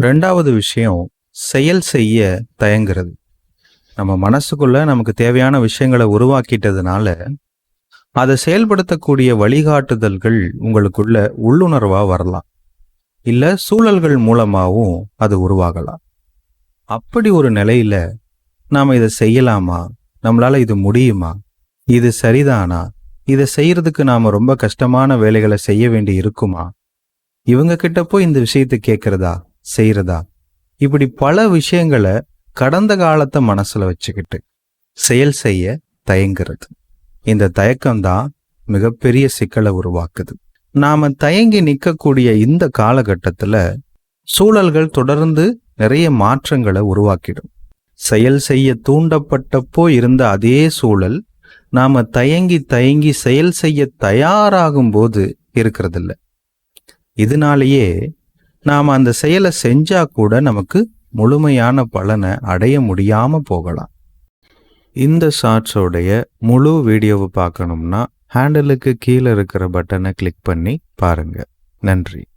ரெண்டாவது விஷயம் செயல் செய்ய தயங்குறது. நம்ம மனசுக்குள்ள நமக்கு தேவையான விஷயங்களை உருவாக்கிட்டதுனால அதை செயல்படுத்தக்கூடிய வழிகாட்டுதல்கள் உங்களுக்குள்ள உள்ளுணர்வாக வரலாம். இல்லை சூழல்கள் மூலமாகவும் அது உருவாகலாம். அப்படி ஒரு நிலையில நாம் இதை செய்யலாமா? நம்மளால் இது முடியுமா? இது சரிதானா? இதை செய்யறதுக்கு நாம் ரொம்ப கஷ்டமான வேலைகளை செய்ய வேண்டி இருக்குமா? இவங்க கிட்ட போய் இந்த விஷயத்தை கேட்குறதா செய்யறதா இப்படி பல விஷயங்களை கடந்த காலத்தை மனசுல வச்சுக்கிட்டு செயல் செய்ய தயங்குறது. இந்த தயக்கம்தான் மிகப்பெரிய சிக்கலை உருவாக்குது. நாம தயங்கி நிற்கக்கூடிய இந்த காலகட்டத்துல சூழல்கள் தொடர்ந்து நிறைய மாற்றங்களை உருவாக்கிடும். செயல் செய்ய தூண்டப்பட்டப்போ இருந்த அதே சூழல் நாம தயங்கி தயங்கி செயல் செய்ய தயாராகும் போது இருக்கிறதில்ல. இதனாலேயே நாம் அந்த செயலை செஞ்சா கூட நமக்கு முழுமையான பலனை அடைய முடியாம போகலாம். இந்த ஷார்ட்ஸோடைய முழு வீடியோவை பார்க்கணும்னா ஹேண்டலுக்கு கீழே இருக்கிற பட்டனை கிளிக் பண்ணி பாருங்க. நன்றி.